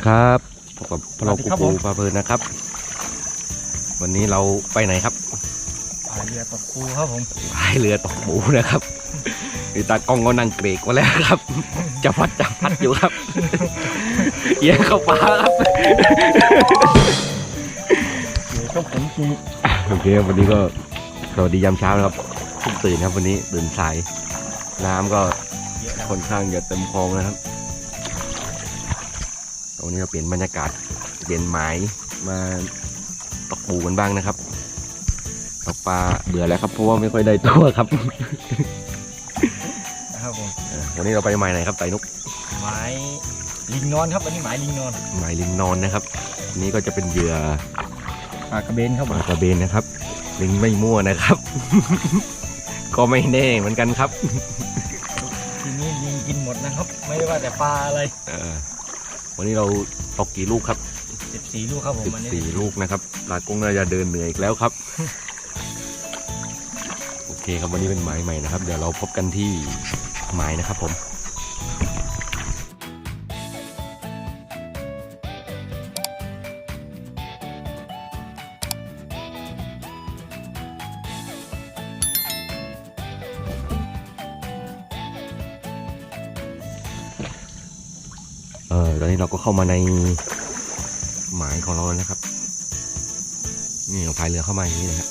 ดีครับพบกับพวกเราสวัสดีปูครับปูผมปลาเพลินนะครับ วันนี้เราไปไหนครับพายเรือตกปูครับผมพายเรือตกปูนะครับนี่ตากล้องก็นั่งเกรกมาแล้วครับ จะพัดจะพัดอยู่ครับเอียงเข้าปลาครับเรือก็ผมจริงโอเคครับวันนี้ก็สวัสดียามเช้านะครับเพิ่งตื่นครับวันนี้ตื่นสาย น้ำก็เยอะนะค่อนข้างจะเต็มคลองนะครับ วันนี้เราเปลี่ยนบรรยากาศเปลี่ยนหมายมาตกปูกันบ้างนะครับตกปลาเบื่อแล้วครับเพราะว่าไม่ค่อยได้ตัวครับนะครับผมเออวันนี้เราไปหมายไหนครับไต่นุกหมายลิงนอนครับวันนี้หมายลิงนอนหมายลิงนอนนะครับอันนี้ก็จะเป็นเหยื่อปลากระเบนครับปผมลากระเบนนะครับ ลิงไม่มั่วนะครับ ก็ไม่แน่เหมือนกันครับ ทีนี้ลิงกินหมดนะครับ ไม่ว่าแต่ปลาอะไรเออ วันนี้เราตกกี่ลูกครับ14ลูกครับผมสิบวันนี้สี่ลูกนะครับลากงน่าจะเดินเหนื่อยอีกแล้วครับ โอเคครับวันนี้เป็นหมายใหม่นะครับ เดี๋ยวเราพบกันที่หมายนะครับผม ตอนนี้เราก็เข้ามาในหมายของเราแล้วนะครับ นี่เราพายเรือเข้ามาอย่างนี้นะครับ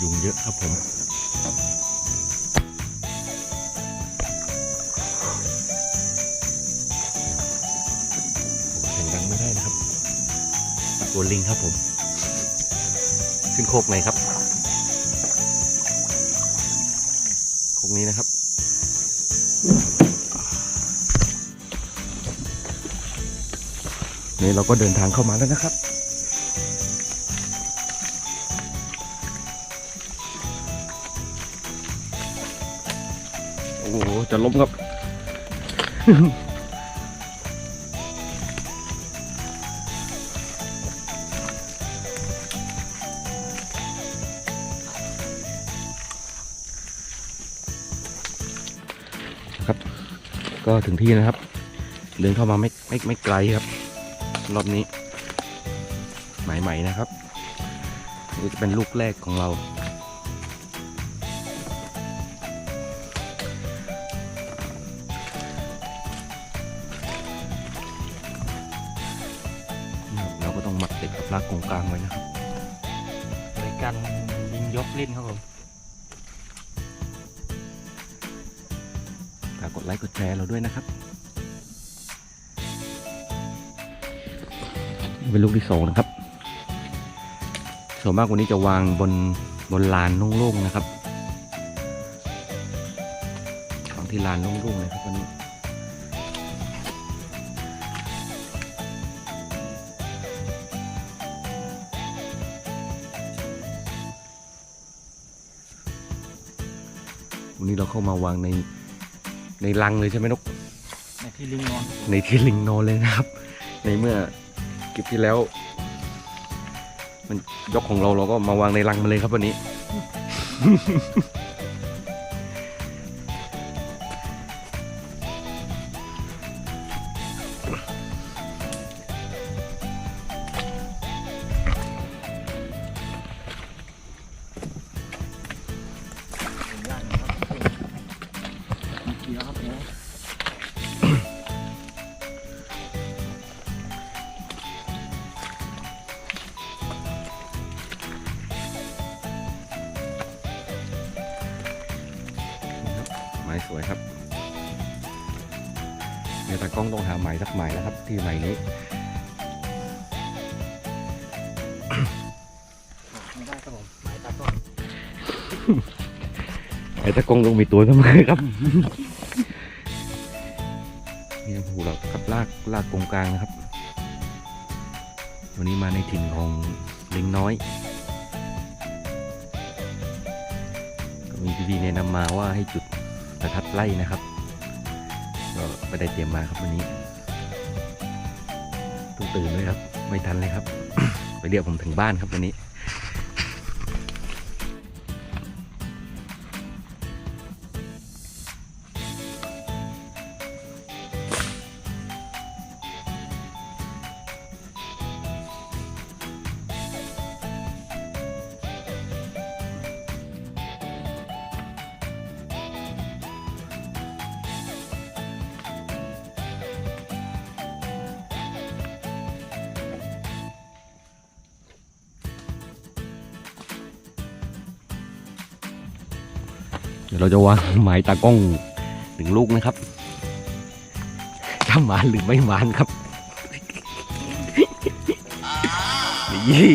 ยุงเยอะครับผมเสียงดังไม่ได้นะครับตัวลิงครับผม ขึ้นโคกไหนครับโคกนี้นะครับ นี่เราก็เดินทางเข้ามาแล้วนะครับ โอ้โห จะล้มครับ ครับ ก็ถึงที่นะครับ เดินเข้ามาไม่ไม่ไม่ไกลครับ รอบนี้หมายใหม่นะครับนี่จะเป็นลูกแรกของเรา เราก็ต้องหมักติดกับรากกงกลางไว้นะครับโดยการลิงยกเล่นครับผมฝากกดไลค์กดแชร์เราด้วยนะครับ เป็นลูกที่สองนะครับ ส่วนมากวันนี้จะวางบนบนลานโล่งๆนะครับวางที่ลานโล่งๆเลยครับวันนี้วันนี้เราเข้ามาวางในในรังเลยใช่ไหมนก ในที่ลิงนอน ในที่ลิงนอนเลยนะครับ ในเมื่อ คลิปที่แล้ว มันยกของเราเราก็มาวางในรังมาเลยครับวันนี้ กล้องต้องหาไม้สักไม้แล้วครับ ที่ไม้นี้ไม่ได้ครับผมหมายตาต้นไอ้ตากล้องต้องมีตัวเสมอครับนี่หูเรากับลากลากกงกลางนะครับ วันนี้มาในถิ่นของลิงน้อยก็มีพี่ๆแนะนำมาว่าให้จุดประทัดไล่นะครับ ก็ไม่ได้เตรียมมาครับวันนี้ตื่นเลยครับ ไม่ทันเลยครับ ไปเรียกผมถึงบ้านครับวันนี้ ดี๋ยวเราจะวางหมายตากล้องหนึ่งลูกนะครับจะหมานหรือไม่หมานครับนี่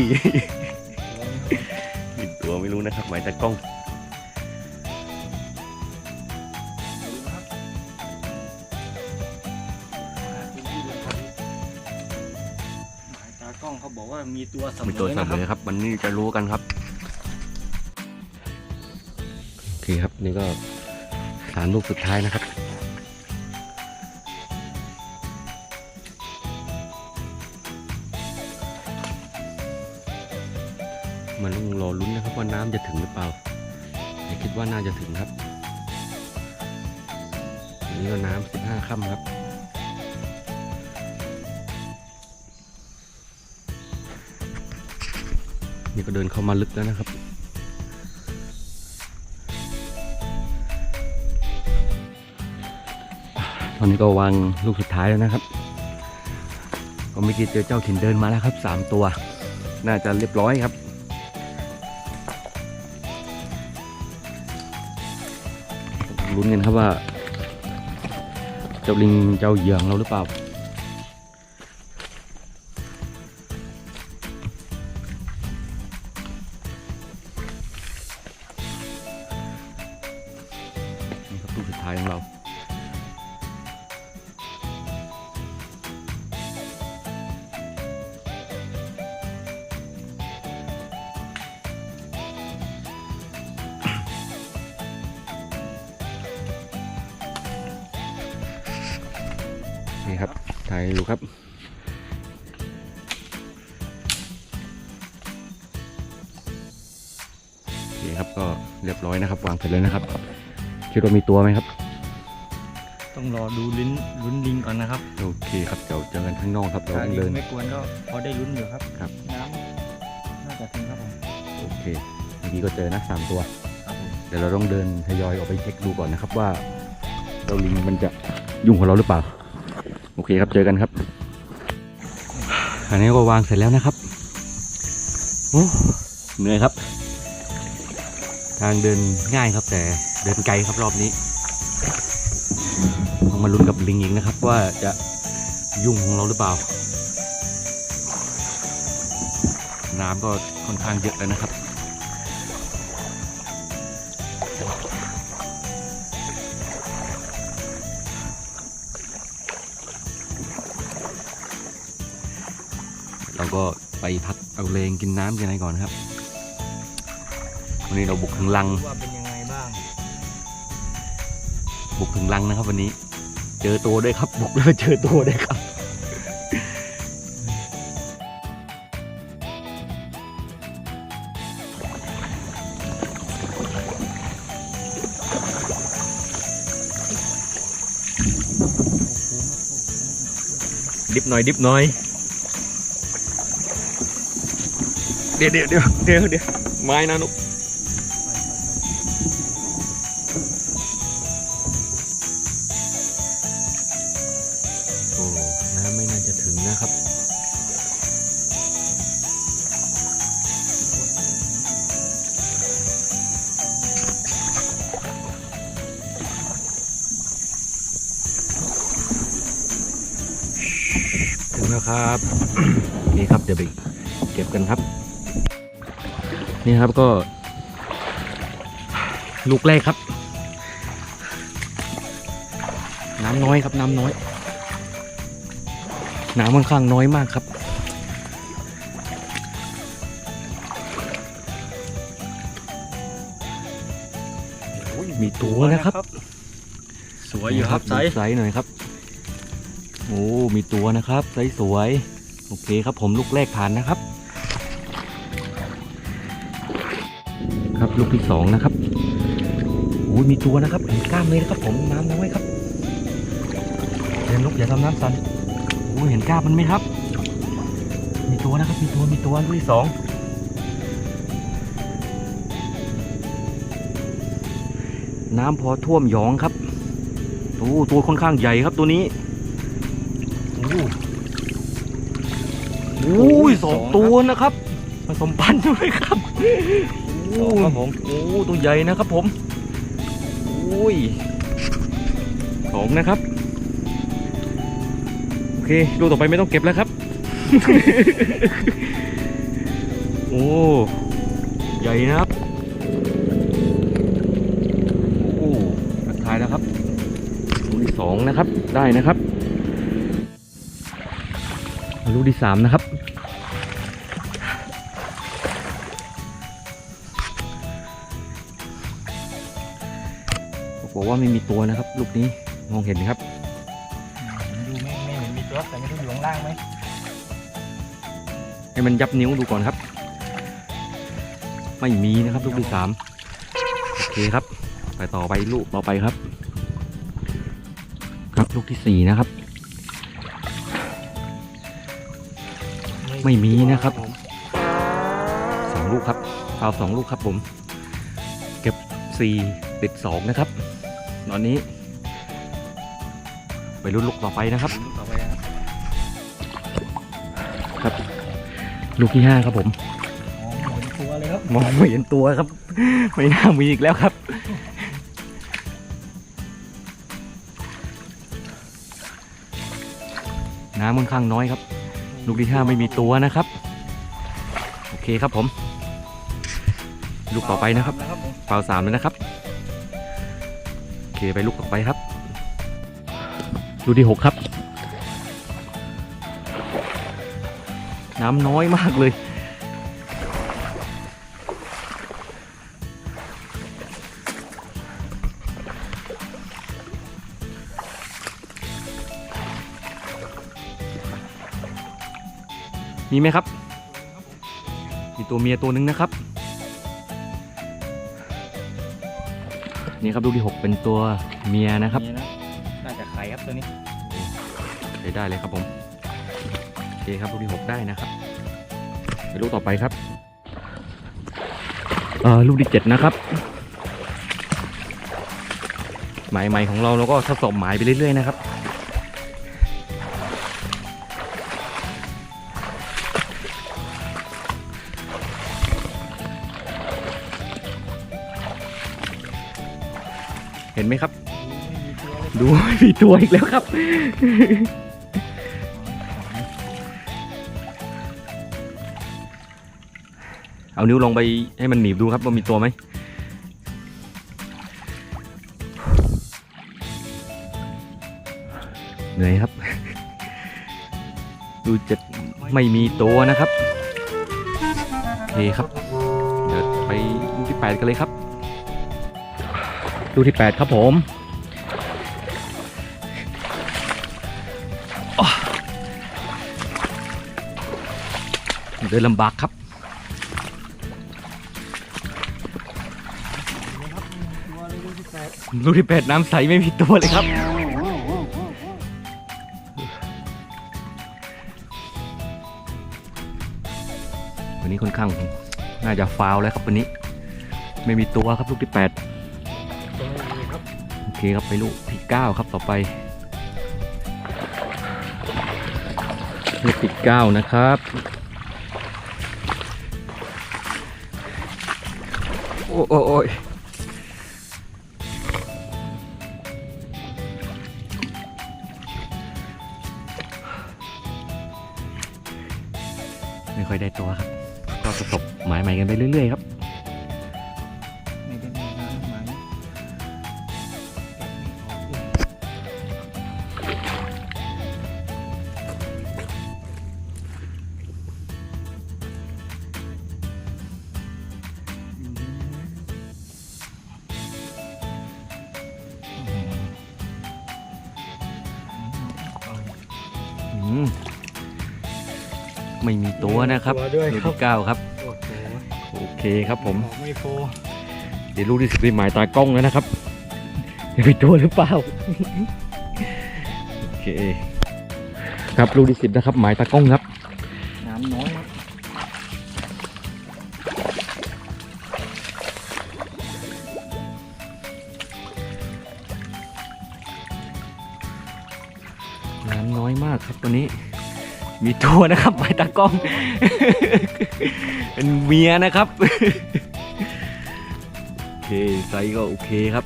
มีตัวไม่รู้นะครับหมายตากล้องหมายตากล้องเขาบอกว่ามีตัวเสมมีตัวอเสนะมครับอครับวันนี้จะรู้กันครับ เคครับ นี่ก็สามลูกสุดท้ายนะครับมาลุงรอลุ้นนะครับว่าน้ำจะถึงหรือเปล่าแต่คิดว่าน่าจะถึงครับอันนี้ก็น้ำสิบห้าค่ำครับนี่ก็เดินเข้ามาลึกแล้วนะครับ ตอนนี้ก็วางลูกสุดท้ายแล้วนะครับก็เมื่อกี้เจอเจ้าถิ่นเดินมาแล้วครับสามตัว น่าจะเรียบร้อยครับ ลุ้นกันครับว่า เจ้าลิงเจ้าเหยื่อของเราหรือเปล่า ครับถ่ายให้ดูครับโอเคครับก็เรียบร้อยนะครับ วางเสร็จเลยนะครับคิดว่ามีตัวไหมครับ ต้องรอดูลิ้นลุ้นลิงก่อนนะครับโอเคครับเดี๋ยวเจอกันข้างนอกครับเราถ้าต้องลิเดิงนไม่กวนก็พอได้ลุ้นอยู่ครับครับ น้ำน่าจะถึงครับผมโอเคเมื่อกี้ก็เจอนะสามตัว ครับผมเดี๋ยวเราต้องเดินทยอยออกไปเช็คดูก่อนนะครับว่าเจ้าลิงมันจะยุ่งกับเราหรือเปล่า โอเคครับเจอกันครับ อันนี้ก็วางเสร็จแล้วนะครับโอ้เหนื่อยครับ ทางเดินง่ายครับ แต่เดินไกลครับรอบนี้ต้องมาลุ้นกับลิงอีกนะครับ ว่าจะยุ่งของเราหรือเปล่า น้ำก็ค่อนข้างเยอะแล้วนะครับ ก็ไปพักเอาเลงกินน้ำกินอะไรก่อนครับ วันนี้เราบุกถึงลังว่าเป็นยังไงบ้าง บุกถึงลังนะครับ วันนี้ เจอตัวด้วยครับ บุกแล้วเจอตัวด้วยครับดิบหน่อยดิบหน่อย เดี๋ยวเดี๋ยวเดี๋ยวเดี๋ยวเดี๋ยวไม้นะนุกโอ้น้ำไม่น่าจะถึงนะครับถึงแล้วครับ นี่ครับเดี๋ยวไปเก็บกันครับ นี่ครับก็ ลูกแรกครับ น้ำน้อยครับน้ำน้อย น้ำค่อนข้างน้อยมากครับ มีตัวนะครับ สวยอยู่ครับไซดูส์ไซส์หน่อยครับโอ้มีตัวนะครับไซส์สวย โอเคครับผมลูกแรกผ่านนะครับ ครับลูกที่สองนะครับโอ้ยมีตัวนะครับเห็นกล้ามเลยนะครับผมน้ำน้อยครับเรียนลูกอย่าทำน้ำสั่นโอ้ยเห็นกล้ามมันไหมครับ มีตัวนะครับมีตัวมีตัวลูกที่สองน้ำพอท่วมหยองครับโอ้ตัวค่อนข้างใหญ่ครับตัวนี้โอ้โอ้ยสองตัวนะครับผสมพันธุ์ด้วยครับ สองครับผม โอ้ตัวใหญ่นะครับผมอ้ยสองนะครับ โอเคลูกต่อไปไม่ต้องเก็บแล้วครับ โอ้ใหญ่นะครับโอ้ทักทายนะครับลูกที่สองนะครับได้นะครับ ลูกที่สามนะครับ บอกว่าไม่มีตัวนะครับ ลูกนี้มองเห็นไหมครับดูไม่ไม่เห็นมีตัวแต่ไม่รู้อยู่ข้างล่างไหมให้มันยับนิ้วดูก่อนครับ ไม่มีนะครับ ลูกที่สามโอเคครับ ไปต่อไปลูกต่อไปครับ ครับลูกที่สี่นะครับ ไม่มีนะครับสองลูกครับเอาสองลูกครับผม เก็บสี่ติดสองนะครับ ตอนนี้ ไปรุ่นลูกต่อไปนะครับต่อไปนะครับ ครับ ลูกที่ห้าครับผมอ๋อเห็นตัวเลยครับมองไม่เห็นตัวครับ ไม่น่ามีอีกแล้วครับ น้ำค่อนข้างน้อยครับ ลูกที่ห้าไม่มีตัวนะครับ โอเคครับผม ลูกต่อไปนะครับนะครับผมเปล่าสามเลยนะครับโอ เคไปลูกต่อไปครับลูกที่หกครับ น้ำน้อยมากเลย มีไหมครับ มีตัวเมียตัวหนึงนะครับ นี่ครับลูกที่ 6 เป็นตัวเมียนะครับนี่นะน่าจะไข่ครับตัวนี้ใช้ได้เลยครับผมโอเคครับลูกที่ 6 ได้นะครับไปลูกต่อไปครับเอ่อลูกที่ 7 นะครับ หมายใหม่ของเราเราก็ทดสอบหมายไปเรื่อยๆนะครับ ดูมีตัวอีกแล้วครับ เอานิ้วลงไปให้มันหนีบดูครับว่ามีตัวไหมเหนื่อยครับ ดูจะไม่มีตัวนะครับโอเคครับ เดี๋ยวไปลูกที่ 8 กันเลยครับลูกที่ 8 ครับผม เดินลำบากครับนะครับไม่มีตัวเลยดูที่แปดลูกที่แปดน้ำใสไม่มีตัวเลยครับ วันนี้ค่อนข้างน่าจะฟาวแล้วครับวันนี้ ไม่มีตัวครับลูกที่แปดโอเคครับไปลูกที่เก้าครับต่อไปลูกที่เก้านะครับ อ้โอ้โอ้ยไม่ค่อยได้ตัวครับก็ประสบหมายใหม่กันไปเรื่อยๆครับ มไม่มีตัวนะครับตัวด้วยลูกครับ ที่เก้าครับ โอ้โหโอเคครับผม ออกไม่โฟเดี๋ยวลูกที่สิบเป็นหมายตากล้องแล้วนะครับจะมีตัวหรือเปล่า โอเค ครับลูกที่สิบนะครับ หมายตากล้องครับ น้ำน้อยมากครับตัวนี้ มีตัวนะครับหมายตากล้อง เป็นเมียนะครับ โอเคไซส์ก็โอเคครับ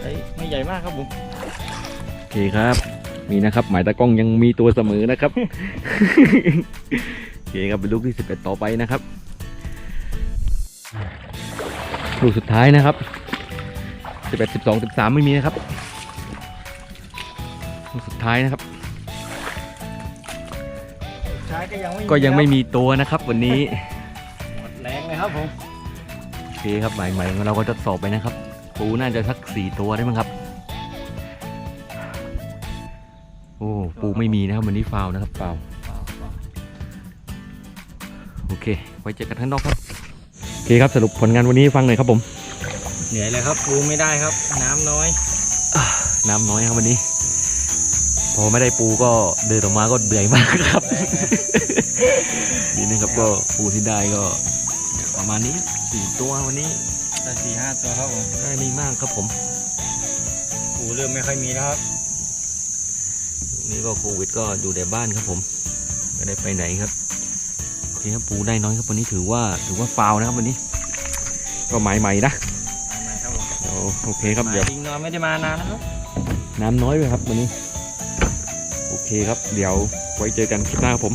ไอ้ไม่ใหญ่มากครับผมโอเคครับนี่นะครับหมายตากล้องยังมีตัวเสมอนะครับโอเคครับเป็นลูกที่11ต่อไปนะครับลูกสุดท้ายนะครับ11 12 13 ไม่มีนะครับลูกสุด ท้ายนะครับใช้ก็ยังไม่ก็ยังไม่มีตัวนะครับวันนี้ หมดแรงเลยครับผมโอเคครับหมายใหม่ของเราก็ทดสอบไปนะครับ ปูน่าจะสักสี่ตัวได้มั้งครับ โอ้ปูไม่มีนะครับวันนี้ฟาวล์นะครับฟาวล์โอเค ไว้เจอกันข้างนอกครับโอเคครับสรุปผลงานวันนี้ให้ฟังหน่อยครับผม เหนื่อยเลยครับปูไม่ได้ครับ น้ำน้อย น้ำน้อยครับวันนี้ พอไม่ได้ปูก็เดินออกมาก็เดือยมากครับ นี่นะครับก็ปูที่ได้ก็ ประมาณนี้สี่ตัววันนี้แต่สี่ห้าตัวครับผมได้ไม่มากครับผมปูเริ่มไม่ค่อยมีแล้วครับ นี่ก็โควิดก็อยู่แต่บ้านครับผมไม่ได้ไปไหนครับโอเคครับปูได้น้อยครับวันนี้ถือว่าถือว่าฟาวล์นะครับวันนี้ ก็หมายใหม่นะไหนครับผมโอ้โอเคครับเดี๋ยวลิงนอนไม่ได้มานานแล้วครับน้ำน้อยไปครับวันนี้โอ เคครับ เดี๋ยวไว้เจอกันคลิปหน้าครับผม